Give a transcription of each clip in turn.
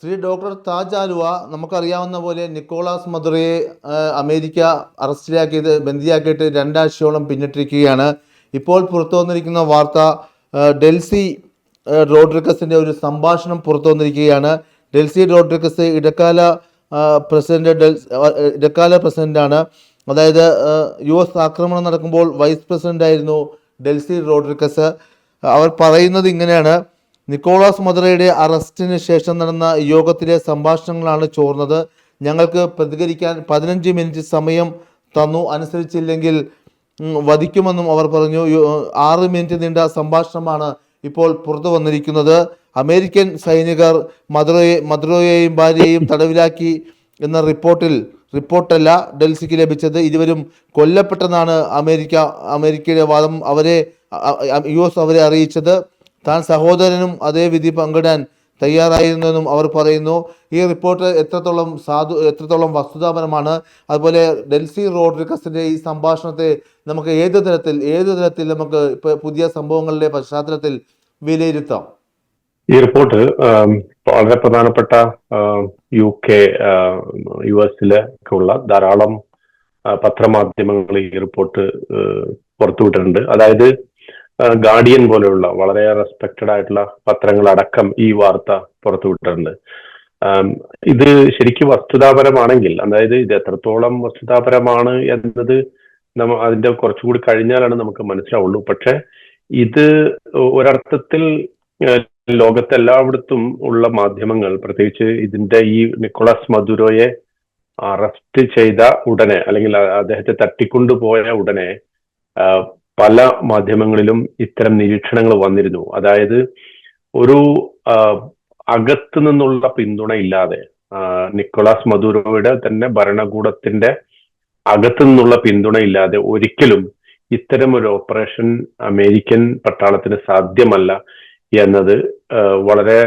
Shri doctor Taj Aluva നമുക്കറിയാവുന്ന പോലെ Nicholas മധുറയെ America അറസ്റ്റിലാക്കിയത് ബന്ദിയാക്കിയിട്ട് രണ്ടാഴ്ചയോളം പിന്നിട്ടിരിക്കുകയാണ്. ഇപ്പോൾ പുറത്തു വന്നിരിക്കുന്ന വാർത്ത ഡൽസി റോഡ്രിക്കസിന്റെ ഒരു സംഭാഷണം പുറത്തു വന്നിരിക്കുകയാണ്. ഡെൽസി റോഡ്രിക്കസ് ഇടക്കാല പ്രസിഡന്റ് ഡൽസ് ഇടക്കാല പ്രസിഡന്റാണ്. അതായത് യു എസ് ആക്രമണം നടക്കുമ്പോൾ വൈസ് പ്രസിഡന്റ് ആയിരുന്നു ഡെൽസി റോഡ്രിക്കസ് അവർ പറയുന്നത് ഇങ്ങനെയാണ്. നിക്കോളാസ് മദ്രയുടെ അറസ്റ്റിന് ശേഷം നടന്ന യോഗത്തിലെ സംഭാഷണങ്ങളാണ് ചോർന്നത്. ഞങ്ങൾക്ക് പ്രതികരിക്കാൻ പതിനഞ്ച് മിനിറ്റ് സമയം തന്നു. അനുസരിച്ചില്ലെങ്കിൽ വധിക്കുമെന്നും അവർ പറഞ്ഞു. ആറ് മിനിറ്റ് നീണ്ട സംഭാഷണമാണ് ഇപ്പോൾ പുറത്തു വന്നിരിക്കുന്നത്. അമേരിക്കൻ സൈനികർ മദ്രോയെ മദ്രോയെയും ഭാര്യയെയും തടവിലാക്കി എന്ന റിപ്പോർട്ടിൽ റിപ്പോർട്ടല്ല ഡൽഹിക്ക് ലഭിച്ചത്. ഇരുവരും കൊല്ലപ്പെട്ടെന്നാണ് അമേരിക്ക അമേരിക്കയുടെ വാദം അവരെ യു എസ് അവരെ അറിയിച്ചത്. താൻ സഹോദരനും അതേ വിധി പങ്കിടാൻ തയ്യാറായിരുന്നെന്നും അവർ പറയുന്നു. ഈ റിപ്പോർട്ട് എത്രത്തോളം സാധു എത്രത്തോളം വസ്തുതാപരമാണ്. അതുപോലെ ഡെൽസി റോഡ്രിഗസിന്റെ ഈ സംഭാഷണത്തെ നമുക്ക് ഏത് തരത്തിൽ ഏത് തരത്തിൽ നമുക്ക് പുതിയ സംഭവങ്ങളുടെ പശ്ചാത്തലത്തിൽ വിലയിരുത്താം? ഈ റിപ്പോർട്ട് വളരെ പ്രധാനപ്പെട്ട യു കെ യു എസിലൊക്കെ ഉള്ള ധാരാളം പത്രമാധ്യമങ്ങൾ ഈ റിപ്പോർട്ട് പുറത്തുവിട്ടിട്ടുണ്ട്. അതായത് ഗാർഡിയൻ പോലെയുള്ള വളരെ റെസ്പെക്റ്റഡ് ആയിട്ടുള്ള പത്രങ്ങളടക്കം ഈ വാർത്ത പുറത്തുവിട്ടിട്ടുണ്ട്. ഇത് ശരിക്കും വസ്തുതാപരമാണെങ്കിൽ അതായത് ഇത് എത്രത്തോളം വസ്തുതാപരമാണ് എന്നത് നമ്മ അതിന്റെ കുറച്ചുകൂടി കഴിഞ്ഞാലാണ് നമുക്ക് മനസ്സിലാവുള്ളൂ. പക്ഷെ ഇത് ഒരർത്ഥത്തിൽ ലോകത്തെല്ലായിടത്തും ഉള്ള മാധ്യമങ്ങൾ പ്രത്യേകിച്ച് ഇതിന്റെ ഈ നിക്കോളാസ് മധുരോയെ അറസ്റ്റ് ചെയ്ത ഉടനെ അല്ലെങ്കിൽ അദ്ദേഹത്തെ തട്ടിക്കൊണ്ടുപോയ ഉടനെ പല മാധ്യമങ്ങളിലും ഇത്തരം നിരീക്ഷണങ്ങൾ വന്നിരുന്നു. അതായത് ഒരു അകത്ത് നിന്നുള്ള പിന്തുണ ഇല്ലാതെ നിക്കോളാസ് മദുരോയുടെ തന്നെ ഭരണകൂടത്തിന്റെ അകത്തു നിന്നുള്ള പിന്തുണ ഇല്ലാതെ ഒരിക്കലും ഇത്തരം ഒരു ഓപ്പറേഷൻ അമേരിക്കൻ പട്ടാളത്തിന് സാധ്യമല്ല എന്നത് വളരെ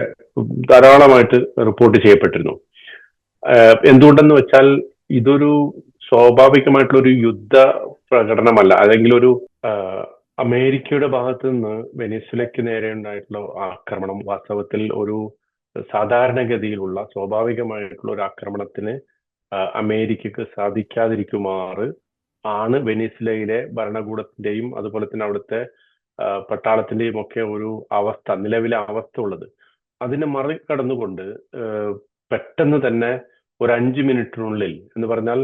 ധാരാളമായിട്ട് റിപ്പോർട്ട് ചെയ്യപ്പെട്ടിരുന്നു. എന്തുകൊണ്ടെന്ന് വെച്ചാൽ ഇതൊരു സ്വാഭാവികമായിട്ടുള്ള ഒരു യുദ്ധ പ്രകടനമല്ല. അല്ലെങ്കിൽ ഒരു അമേരിക്കയുടെ ഭാഗത്ത് നിന്ന് വെനിസുലയ്ക്ക് നേരെ ഉണ്ടായിട്ടുള്ള ആക്രമണം വാസ്തവത്തിൽ ഒരു സാധാരണഗതിയിലുള്ള സ്വാഭാവികമായിട്ടുള്ള ഒരു ആക്രമണത്തിന് അമേരിക്കക്ക് സാധിക്കാതിരിക്കുമാറ് ആണ് വെനിസുലയിലെ ഭരണകൂടത്തിന്റെയും അതുപോലെ തന്നെ അവിടുത്തെ പട്ടാളത്തിന്റെയും ഒക്കെ ഒരു അവസ്ഥ നിലവിലെ അവസ്ഥ ഉള്ളത്. അതിനെ മറികടന്നുകൊണ്ട് പെട്ടെന്ന് തന്നെ ഒരു അഞ്ച് മിനിറ്റിനുള്ളിൽ എന്ന് പറഞ്ഞാൽ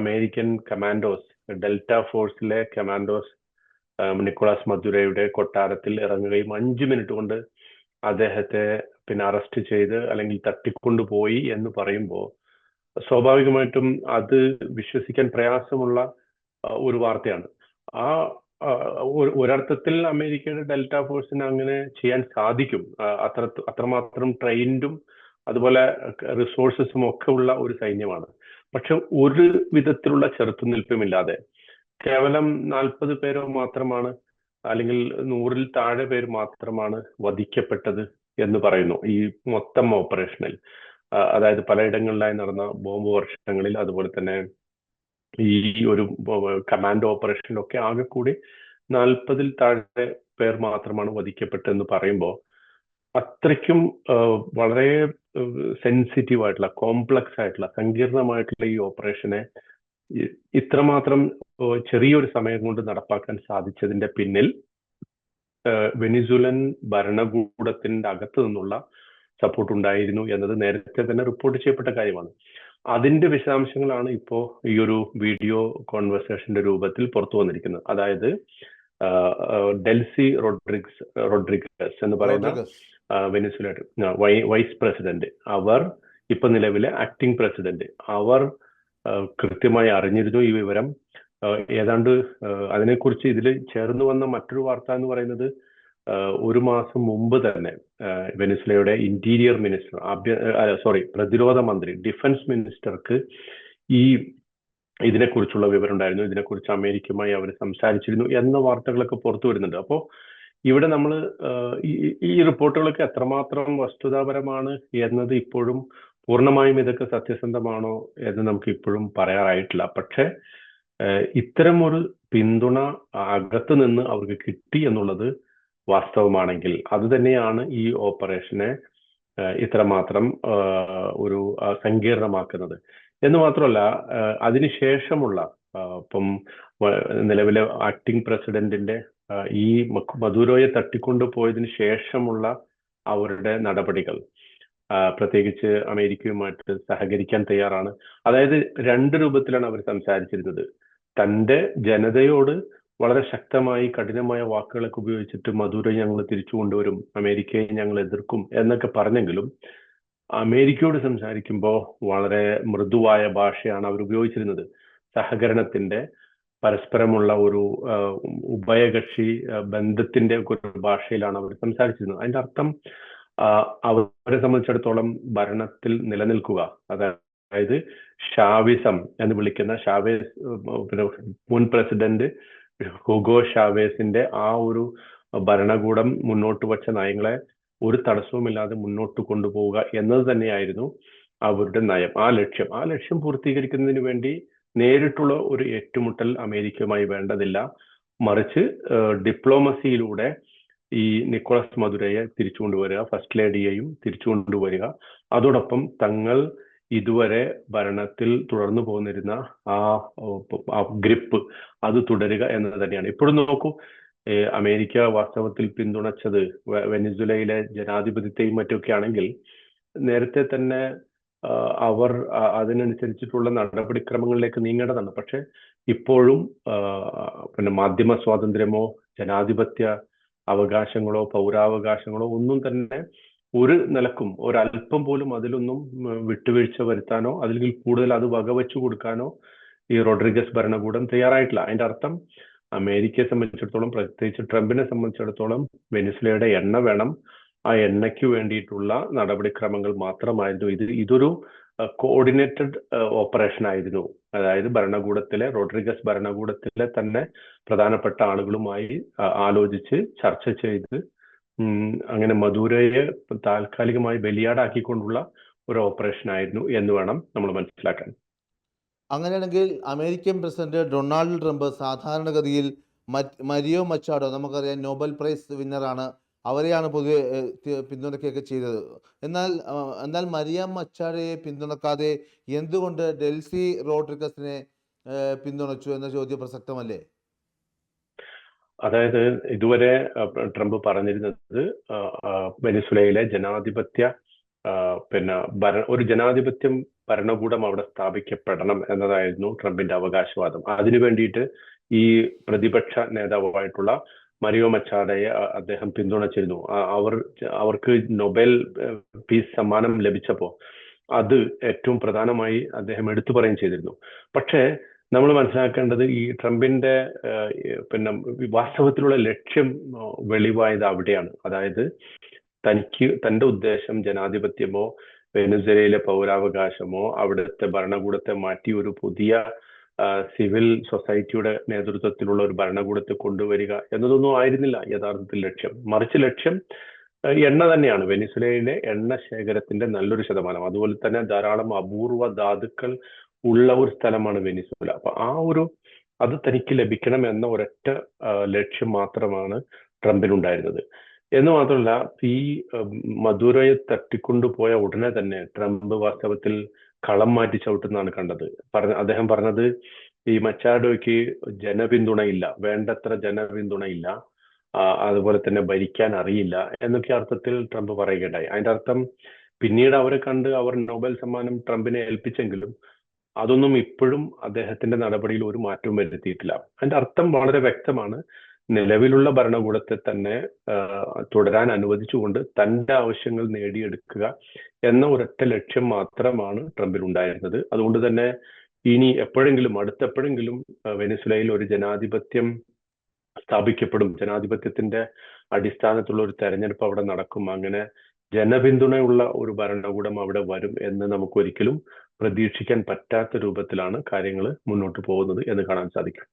അമേരിക്കൻ കമാൻഡോസ് ഡെൽറ്റ ഫോഴ്സിലെ കമാൻഡോസ് നിക്കോളാസ് മധുരയുടെ കൊട്ടാരത്തിൽ ഇറങ്ങുകയും അഞ്ച് മിനിറ്റ് കൊണ്ട് അദ്ദേഹത്തെ പിന്നെ അറസ്റ്റ് ചെയ്ത് അല്ലെങ്കിൽ തട്ടിക്കൊണ്ടുപോയി എന്ന് പറയുമ്പോൾ സ്വാഭാവികമായിട്ടും അത് വിശ്വസിക്കാൻ പ്രയാസമുള്ള ഒരു വാർത്തയാണ്. ആ, ഒരർത്ഥത്തിൽ അമേരിക്കയുടെ ഡെൽറ്റ ഫോഴ്സിന് അങ്ങനെ ചെയ്യാൻ സാധിക്കും. അത്ര അത്രമാത്രം ട്രെയിൻഡും അതുപോലെ റിസോഴ്സസും ഒക്കെ ഉള്ള ഒരു സൈന്യമാണ്. പക്ഷെ ഒരു വിധത്തിലുള്ള ചെറുത്തുനിൽപ്പുമില്ലാതെ കേവലം നാൽപ്പത് പേരോ മാത്രമാണ് അല്ലെങ്കിൽ നൂറിൽ താഴെ പേര് മാത്രമാണ് വധിക്കപ്പെട്ടത് എന്ന് പറയുന്നു. ഈ മൊത്തം ഓപ്പറേഷനിൽ അതായത് പലയിടങ്ങളിലായി നടന്ന ബോംബ് വർഷങ്ങളിൽ അതുപോലെ തന്നെ ഈ ഒരു കമാൻഡോ ഓപ്പറേഷനിലൊക്കെ ആകെ കൂടി നാൽപ്പതിൽ താഴെ പേർ മാത്രമാണ് വധിക്കപ്പെട്ടതെന്ന് പറയുമ്പോൾ അത്രയ്ക്കും വളരെ സെൻസിറ്റീവ് ആയിട്ടുള്ള കോംപ്ലക്സ് ആയിട്ടുള്ള സങ്കീർണമായിട്ടുള്ള ഈ ഓപ്പറേഷനെ ഇത്രമാത്രം ചെറിയൊരു സമയം കൊണ്ട് നടപ്പാക്കാൻ സാധിച്ചതിന്റെ പിന്നിൽ വെനിസുലൻ ഭരണകൂടത്തിന്റെ അകത്തു നിന്നുള്ള സപ്പോർട്ട് ഉണ്ടായിരുന്നു എന്നത് നേരത്തെ തന്നെ റിപ്പോർട്ട് ചെയ്യപ്പെട്ട കാര്യമാണ്. അതിന്റെ വിശദാംശങ്ങളാണ് ഇപ്പോ ഈ ഒരു വീഡിയോ കോൺവെർസേഷന്റെ രൂപത്തിൽ പുറത്തു വന്നിരിക്കുന്നത്. അതായത് ഡെൽസി റോഡ്രിഗ്സ് റോഡ്രിഗസ് എന്ന് പറയുന്ന റോഡ്രിഗസ്. ആ, വെനിസുലയുടെ ആ, വൈ- വൈസ് പ്രസിഡന്റ്. അവർ ഇപ്പൊ നിലവിലെ ആക്ടിംഗ് പ്രസിഡന്റ് അവർ കൃത്യമായി അറിഞ്ഞിരുന്നു ഈ വിവരം. ഏതാണ്ട് അതിനെക്കുറിച്ച് ഇതിൽ ചേർന്ന് വന്ന മറ്റൊരു വാർത്ത എന്ന് പറയുന്നത് ഒരു മാസം മുമ്പ് തന്നെ വെനിസുലയുടെ ഇന്റീരിയർ മിനിസ്റ്റർ ആഭ്യ സോറി പ്രതിരോധ മന്ത്രി ഡിഫൻസ് മിനിസ്റ്റർക്ക് ഈ ഇതിനെക്കുറിച്ചുള്ള വിവരം ഉണ്ടായിരുന്നു. ഇതിനെക്കുറിച്ച് അമേരിക്കയുമായി അവർ സംസാരിച്ചിരുന്നു എന്ന വാർത്തകളൊക്കെ പുറത്തു വരുന്നുണ്ട്. അപ്പോൾ ഇവിടെ നമ്മൾ ഈ റിപ്പോർട്ടുകളൊക്കെ എത്രമാത്രം വസ്തുതാപരമാണ് എന്നത് ഇപ്പോഴും പൂർണമായും ഇതൊക്കെ സത്യസന്ധമാണോ എന്ന് നമുക്ക് ഇപ്പോഴും പറയാറായിട്ടില്ല. പക്ഷെ ഇത്തരം ഒരു പിന്തുണ അകത്ത് നിന്ന് അവർക്ക് കിട്ടി എന്നുള്ളത് വാസ്തവമാണെങ്കിൽ അത് തന്നെയാണ് ഈ ഓപ്പറേഷനെ ഇത്രമാത്രം ഒരു സങ്കീർണമാക്കുന്നത്. എന്ന് മാത്രമല്ല അതിനുശേഷമുള്ള ഇപ്പം നിലവിലെ ആക്ടിംഗ് പ്രസിഡന്റിന്റെ ഈ മധുരോയെ തട്ടിക്കൊണ്ടു പോയതിനു ശേഷമുള്ള അവരുടെ നടപടികൾ പ്രത്യേകിച്ച് അമേരിക്കയുമായിട്ട് സഹകരിക്കാൻ തയ്യാറാണ്. അതായത് രണ്ട് രൂപത്തിലാണ് അവർ സംസാരിച്ചിരുന്നത്. തന്റെ ജനതയോട് വളരെ ശക്തമായി കഠിനമായ വാക്കുകളൊക്കെ ഉപയോഗിച്ചിട്ട് മധുര ഞങ്ങൾ തിരിച്ചു കൊണ്ടുവരും അമേരിക്കയെ ഞങ്ങൾ എതിർക്കും എന്നൊക്കെ പറഞ്ഞെങ്കിലും അമേരിക്കയോട് സംസാരിക്കുമ്പോൾ വളരെ മൃദുവായ ഭാഷയാണ് അവർ ഉപയോഗിച്ചിരുന്നത്. സഹകരണത്തിന്റെ പരസ്പരമുള്ള ഒരു ഉഭയകക്ഷി ബന്ധത്തിന്റെ ഒരു ഭാഷയിലാണ് അവർ സംസാരിച്ചിരുന്നത്. അതിന്റെ അർത്ഥം അവരെ സംബന്ധിച്ചിടത്തോളം ഭരണത്തിൽ നിലനിൽക്കുക. അതായത് ഷാവിസം എന്ന് വിളിക്കുന്ന ഷാവേസ് മുൻ പ്രസിഡന്റ് ഹുഗോ ഷാവേസിന്റെ ആ ഒരു ഭരണകൂടം മുന്നോട്ട് വച്ച നയങ്ങളെ ഒരു തടസ്സവുമില്ലാതെ മുന്നോട്ട് കൊണ്ടുപോവുക എന്നത് തന്നെയായിരുന്നു അവരുടെ നയം. ആ ലക്ഷ്യം. ആ ലക്ഷ്യം പൂർത്തീകരിക്കുന്നതിന് വേണ്ടി നേരിട്ടുള്ള ഒരു ഏറ്റുമുട്ടൽ അമേരിക്കയുമായി വേണ്ടതില്ല. മറിച്ച് ഡിപ്ലോമസിയിലൂടെ ഈ നിക്കോളസ് മധുരയെ തിരിച്ചു കൊണ്ടുവരിക ഫസ്റ്റ് ലേഡിയെയും തിരിച്ചു കൊണ്ടുവരിക. അതോടൊപ്പം തങ്ങൾ ഇതുവരെ ഭരണത്തിൽ തുടർന്നു പോന്നിരുന്ന ആ ഗ്രിപ്പ് അത് തുടരുക എന്നത് തന്നെയാണ്. ഇപ്പോഴും നോക്കൂ അമേരിക്ക വാസ്തവത്തിൽ പിന്തുണച്ചത് വെനിസുലയിലെ ജനാധിപത്യത്തെയും മറ്റൊക്കെ ആണെങ്കിൽ നേരത്തെ തന്നെ അവർ അതിനനുസരിച്ചിട്ടുള്ള നടപടിക്രമങ്ങളിലേക്ക് നീങ്ങേണ്ടതാണ്. പക്ഷെ ഇപ്പോഴും പിന്നെ മാധ്യമ സ്വാതന്ത്ര്യമോ ജനാധിപത്യ അവകാശങ്ങളോ പൗരാവകാശങ്ങളോ ഒന്നും തന്നെ ഒരു നിലക്കും ഒരല്പം പോലും അതിലൊന്നും വിട്ടുവീഴ്ച വരുത്താനോ അല്ലെങ്കിൽ കൂടുതൽ അത് വകവെച്ചു കൊടുക്കാനോ ഈ റോഡ്രിഗസ് ഭരണകൂടം തയ്യാറായിട്ടില്ല. അതിന്റെ അർത്ഥം അമേരിക്കയെ സംബന്ധിച്ചിടത്തോളം പ്രത്യേകിച്ച് ട്രംപിനെ സംബന്ധിച്ചിടത്തോളം വെനിസ്ലയുടെ എണ്ണ വേണം ആ എണ്ണയ്ക്ക് വേണ്ടിയിട്ടുള്ള നടപടിക്രമങ്ങൾ മാത്രമായിരുന്നു ഇത്. ഇതൊരു കോർഡിനേറ്റഡ് ഓപ്പറേഷൻ ആയിരുന്നു. അതായത് ഭരണകൂടത്തിലെ റോഡ്രിഗസ് ഭരണകൂടത്തിലെ തന്നെ പ്രധാനപ്പെട്ട ആളുകളുമായി ആലോചിച്ച് ചർച്ച ചെയ്ത് അങ്ങനെ മധുരയെ താൽക്കാലികമായി ബലിയാടാക്കിക്കൊണ്ടുള്ള ഒരു ഓപ്പറേഷൻ ആയിരുന്നു എന്ന് വേണം നമ്മൾ മനസ്സിലാക്കാൻ. അങ്ങനെയാണെങ്കിൽ അമേരിക്കൻ പ്രസിഡന്റ് ഡൊണാൾഡ് ട്രംപ് സാധാരണഗതിയിൽ മരിയോ മച്ചാഡോ നമുക്കറിയാം നോബൽ പ്രൈസ് വിന്നറാണ്. അവരെയാണ് പൊതുവെ പിന്തുണയ്ക്കുകയൊക്കെ ചെയ്തത്. എന്നാൽ എന്നാൽ മരിയാം മച്ചാരയെ പിന്തുണക്കാതെ എന്തുകൊണ്ട് ഡെൽസി റോഡ്രിഗസിനെ പിന്തുണച്ചു എന്ന ചോദ്യം പ്രസക്തമല്ലേ? അതായത് ഇതുവരെ ട്രംപ് പറഞ്ഞിരുന്നത് വെനിസുലയിലെ ജനാധിപത്യ പിന്നെ ഭര ഒരു ജനാധിപത്യം ഭരണകൂടം അവിടെ സ്ഥാപിക്കപ്പെടണം എന്നതായിരുന്നു ട്രംപിന്റെ അവകാശവാദം. അതിനു വേണ്ടിയിട്ട് ഈ പ്രതിപക്ഷ നേതാവായിട്ടുള്ള മരിയോ മച്ചാഡയെ അദ്ദേഹം പിന്തുണച്ചിരുന്നു. അവർ അവർക്ക് നൊബേൽ പീസ് സമ്മാനം ലഭിച്ചപ്പോൾ അത് ഏറ്റവും പ്രധാനമായി അദ്ദേഹം എടുത്തു പറയുകയും ചെയ്തിരുന്നു. പക്ഷേ നമ്മൾ മനസ്സിലാക്കേണ്ടത് ഈ ട്രംപിന്റെ പിന്നെ വാസ്തവത്തിലുള്ള ലക്ഷ്യം വെളിവായത് അവിടെയാണ്. അതായത് തനിക്ക് തന്റെ ഉദ്ദേശം ജനാധിപത്യമോ വെനുസലയിലെ പൗരാവകാശമോ അവിടുത്തെ ഭരണകൂടത്തെ മാറ്റി ഒരു പുതിയ സിവിൽ സൊസൈറ്റിയുടെ നേതൃത്വത്തിലുള്ള ഒരു ഭരണകൂടത്തെ കൊണ്ടുവരിക എന്നതൊന്നും ആയിരുന്നില്ല യഥാർത്ഥത്തിൽ ലക്ഷ്യം. മറിച്ച് ലക്ഷ്യം എണ്ണ തന്നെയാണ്. വെനിസുലയിലെ എണ്ണ ശേഖരത്തിന്റെ നല്ലൊരു ശതമാനം. അതുപോലെ തന്നെ ധാരാളം അപൂർവ ധാതുക്കൾ ഉള്ള ഒരു സ്ഥലമാണ് വെനിസുല അപ്പൊ ആ ഒരു അത് തനിക്ക് ലഭിക്കണം എന്ന ഒരൊറ്റ ലക്ഷ്യം മാത്രമാണ് ട്രംപിനുണ്ടായിരുന്നത്. എന്ന് മാത്രമല്ല ഈ മധുരയെ തട്ടിക്കൊണ്ടുപോയ ഉടനെ തന്നെ ട്രംപ് വാസ്തവത്തിൽ കളം മാറ്റി ചവിട്ടുന്നതാണ് കണ്ടത്. പറഞ്ഞ അദ്ദേഹം പറഞ്ഞത് ഈ മച്ചാഡോയ്ക്ക് ജനപിന്തുണയില്ല വേണ്ടത്ര ജനപിന്തുണയില്ല അതുപോലെ തന്നെ ഭരിക്കാൻ അറിയില്ല എന്നൊക്കെ അർത്ഥത്തിൽ ട്രംപ് പറയുകയുണ്ടായി. അതിന്റെ അർത്ഥം പിന്നീട് അവരെ കണ്ട് അവർ നോബൽ സമ്മാനം ട്രംപിനെ ഏൽപ്പിച്ചെങ്കിലും അതൊന്നും ഇപ്പോഴും അദ്ദേഹത്തിന്റെ നടപടിയിൽ ഒരു മാറ്റവും വരുത്തിയിട്ടില്ല. അതിന്റെ അർത്ഥം വളരെ വ്യക്തമാണ്. നിലവിലുള്ള ഭരണകൂടത്തെ തന്നെ തുടരാൻ അനുവദിച്ചുകൊണ്ട് തന്റെ ആവശ്യങ്ങൾ നേടിയെടുക്കുക എന്ന ഒരൊറ്റ ലക്ഷ്യം മാത്രമാണ് ട്രംപിൽ ഉണ്ടായിരുന്നത് അതുകൊണ്ട് തന്നെ ഇനി എപ്പോഴെങ്കിലും അടുത്തെപ്പോഴെങ്കിലും വെനിസുലയിൽ ഒരു ജനാധിപത്യം സ്ഥാപിക്കപ്പെടും. ജനാധിപത്യത്തിന്റെ അടിസ്ഥാനത്തിലുള്ള ഒരു തെരഞ്ഞെടുപ്പ് അവിടെ നടക്കും. അങ്ങനെ ജനപിന്തുണയുള്ള ഒരു ഭരണകൂടം അവിടെ വരും എന്ന് നമുക്ക് ഒരിക്കലും പ്രതീക്ഷിക്കാൻ പറ്റാത്ത രൂപത്തിലാണ് കാര്യങ്ങൾ മുന്നോട്ട് പോകുന്നത് എന്ന് കാണാൻ സാധിക്കും.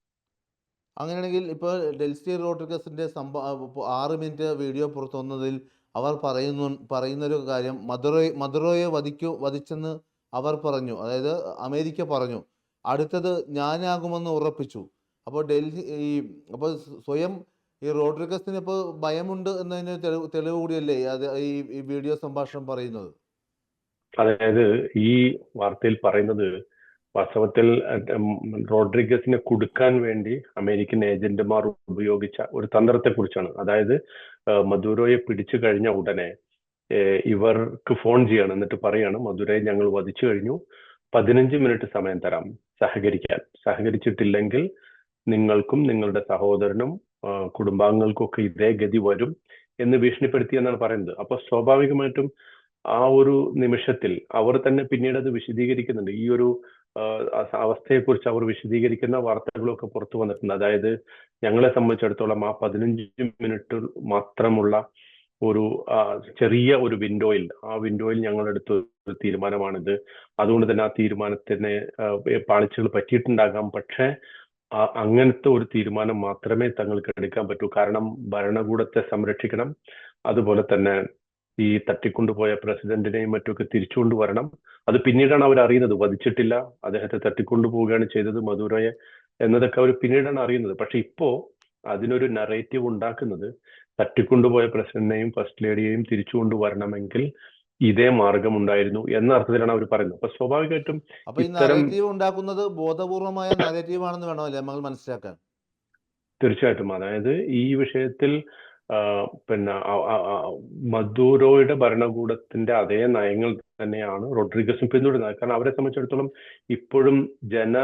അങ്ങനെയാണെങ്കിൽ ഇപ്പോൾ ഡെൽസി റോഡ്രിഗസിന്റെ സംഭവം ആറ് മിനിറ്റ് വീഡിയോ പുറത്തു വന്നതിൽ അവർ പറയുന്നു പറയുന്നൊരു കാര്യം മധുറോയ് മധുറോയെ വധിക്കൂ വധിച്ചെന്ന് അവർ പറഞ്ഞു. അതായത് അമേരിക്ക പറഞ്ഞു. അടുത്തത് ഞാനാകുമെന്ന് ഉറപ്പിച്ചു. അപ്പോൾ ഡൽഹി ഈ അപ്പോൾ സ്വയം ഈ റോഡ്രിഗസിന് ഇപ്പോൾ ഭയമുണ്ട് എന്നതിന് തെളിവ് തെളിവ് കൂടിയല്ലേ അത് ഈ വീഡിയോ സംഭാഷണം പറയുന്നത്? അതായത് ഈ വാർത്തയിൽ പറയുന്നത് വാസ്തവത്തിൽ റോഡ്രിഗസിനെ കൊടുക്കാൻ വേണ്ടി അമേരിക്കൻ ഏജന്റുമാർ ഉപയോഗിച്ച ഒരു തന്ത്രത്തെ കുറിച്ചാണ് അതായത് മധുരോയെ പിടിച്ചു കഴിഞ്ഞ ഉടനെ ഇവർക്ക് ഫോൺ ചെയ്യണം എന്നിട്ട് പറയാണ് മധുരയെ ഞങ്ങൾ വധിച്ചു കഴിഞ്ഞു. പതിനഞ്ച് മിനിറ്റ് സമയം തരാം. സഹകരിക്കാൻ. സഹകരിച്ചിട്ടില്ലെങ്കിൽ നിങ്ങൾക്കും നിങ്ങളുടെ സഹോദരനും കുടുംബാംഗങ്ങൾക്കും ഒക്കെ ഇതേ ഗതി വരും എന്ന് ഭീഷണിപ്പെടുത്തി എന്നാണ് പറയുന്നത്. അപ്പൊ സ്വാഭാവികമായിട്ടും ആ ഒരു നിമിഷത്തിൽ അവർ തന്നെ പിന്നീട് അത് വിശദീകരിക്കുന്നുണ്ട്. ഈ ഒരു അവസ്ഥയെക്കുറിച്ച് അവർ വിശദീകരിക്കുന്ന വാർത്തകളൊക്കെ പുറത്തു വന്നിട്ടുണ്ട്. അതായത് ഞങ്ങളെ സംബന്ധിച്ചിടത്തോളം ആ പതിനഞ്ച് മിനിറ്റ് മാത്രമുള്ള ഒരു ചെറിയ ഒരു വിൻഡോയിൽ ആ വിൻഡോയിൽ ഞങ്ങൾ എടുത്ത ഒരു തീരുമാനമാണിത്. അതുകൊണ്ട് തന്നെ ആ തീരുമാനത്തിന് പാളിച്ചകൾ പറ്റിയിട്ടുണ്ടാകാം. പക്ഷേ അങ്ങനത്തെ ഒരു തീരുമാനം മാത്രമേ തങ്ങൾക്ക് എടുക്കാൻ പറ്റൂ. കാരണം ഭരണകൂടത്തെ സംരക്ഷിക്കണം. അതുപോലെ തന്നെ ഈ തട്ടിക്കൊണ്ടുപോയ പ്രസിഡന്റിനെയും മറ്റുമൊക്കെ തിരിച്ചുകൊണ്ട് വരണം. അത് പിന്നീടാണ് അവർ അറിയുന്നത്. വധിച്ചിട്ടില്ല. അദ്ദേഹത്തെ തട്ടിക്കൊണ്ടു പോവുകയാണ് ചെയ്തത് മധുരയെ എന്നതൊക്കെ അവർ പിന്നീടാണ് അറിയുന്നത്. പക്ഷെ ഇപ്പോ അതിനൊരു നറേറ്റീവ് ഉണ്ടാക്കുന്നത് തട്ടിക്കൊണ്ടുപോയ പ്രസിഡന്റിനെയും ഫസ്റ്റ് ലേഡിയെയും തിരിച്ചു കൊണ്ടുവരണമെങ്കിൽ ഇതേ മാർഗം ഉണ്ടായിരുന്നു എന്ന അർത്ഥത്തിലാണ് അവർ പറയുന്നത്. അപ്പൊ സ്വാഭാവികമായിട്ടും ഇത്തരം- ഉണ്ടാക്കുന്നത് ബോധപൂർവമായ നരേറ്റീവ് ആണെന്ന് വേണമല്ലേ നമ്മൾ മനസ്സിലാക്കാൻ? തീർച്ചയായിട്ടും. അതായത് ഈ വിഷയത്തിൽ പിന്നെ മദൂറോയുടെ ഭരണകൂടത്തിന്റെ അതേ നയങ്ങൾ തന്നെയാണ് റോഡ്രിഗസും പിന്തുടരുന്നത് കാരണം അവരെ സംബന്ധിച്ചിടത്തോളം ഇപ്പോഴും ജന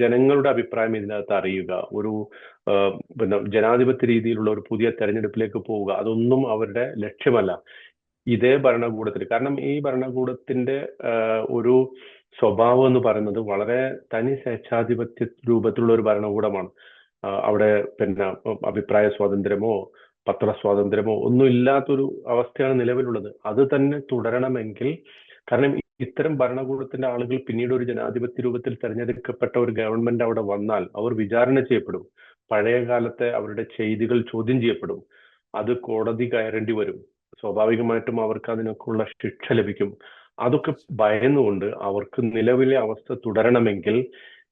ജനങ്ങളുടെ അഭിപ്രായം ഇതിനകത്ത് അറിയുക. ഒരു പിന്നെ ജനാധിപത്യ രീതിയിലുള്ള ഒരു പുതിയ തെരഞ്ഞെടുപ്പിലേക്ക് പോവുക. അതൊന്നും അവരുടെ ലക്ഷ്യമല്ല. ഇതേ ഭരണകൂടത്തിൽ കാരണം ഈ ഭരണകൂടത്തിന്റെ ഒരു സ്വഭാവം എന്ന് പറയുന്നത് വളരെ തനി സ്വേച്ഛാധിപത്യ രൂപത്തിലുള്ള ഒരു ഭരണകൂടമാണ്. അവിടെ പിന്നെ അഭിപ്രായ സ്വാതന്ത്ര്യമോ പത്രസ്വാതന്ത്ര്യമോ ഒന്നും ഇല്ലാത്തൊരു അവസ്ഥയാണ് നിലവിലുള്ളത്. അത് തന്നെ തുടരണമെങ്കിൽ കാരണം ഇത്തരം ഭരണകൂടത്തിന്റെ ആളുകൾ പിന്നീട് ഒരു ജനാധിപത്യ രൂപത്തിൽ തെരഞ്ഞെടുക്കപ്പെട്ട ഒരു ഗവൺമെന്റ് അവിടെ വന്നാൽ അവർ വിചാരണ ചെയ്യപ്പെടും. പഴയ കാലത്തെ അവരുടെ ചെയ്തികൾ ചോദ്യം ചെയ്യപ്പെടും. അത് കോടതി കയറേണ്ടി വരും. സ്വാഭാവികമായിട്ടും അവർക്ക് അതിനൊക്കെയുള്ള ശിക്ഷ ലഭിക്കും. അതൊക്കെ ഭയന്നുകൊണ്ട് അവർക്ക് നിലവിലെ അവസ്ഥ തുടരണമെങ്കിൽ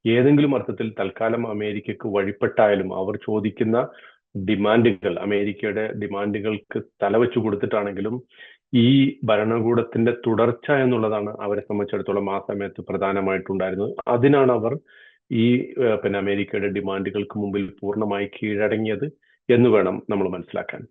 ഏതെങ്കിലും അർത്ഥത്തിൽ തൽക്കാലം അമേരിക്കക്ക് വഴിപ്പെട്ടായാലും അവർ ചോദിക്കുന്ന ഡിമാൻഡുകൾ അമേരിക്കയുടെ ഡിമാൻഡുകൾക്ക് തലവെച്ചു കൊടുത്തിട്ടാണെങ്കിലും ഈ ഭരണകൂടത്തിന്റെ തുടർച്ച എന്നുള്ളതാണ് അവരെ സംബന്ധിച്ചിടത്തോളം ആ സമയത്ത് പ്രധാനമായിട്ടുണ്ടായിരുന്നത്. അതിനാണ് അവർ ഈ പിന്നെ അമേരിക്കയുടെ ഡിമാൻഡുകൾക്ക് മുമ്പിൽ പൂർണമായി കീഴടങ്ങിയത് എന്ന് വേണം നമ്മൾ മനസ്സിലാക്കാൻ.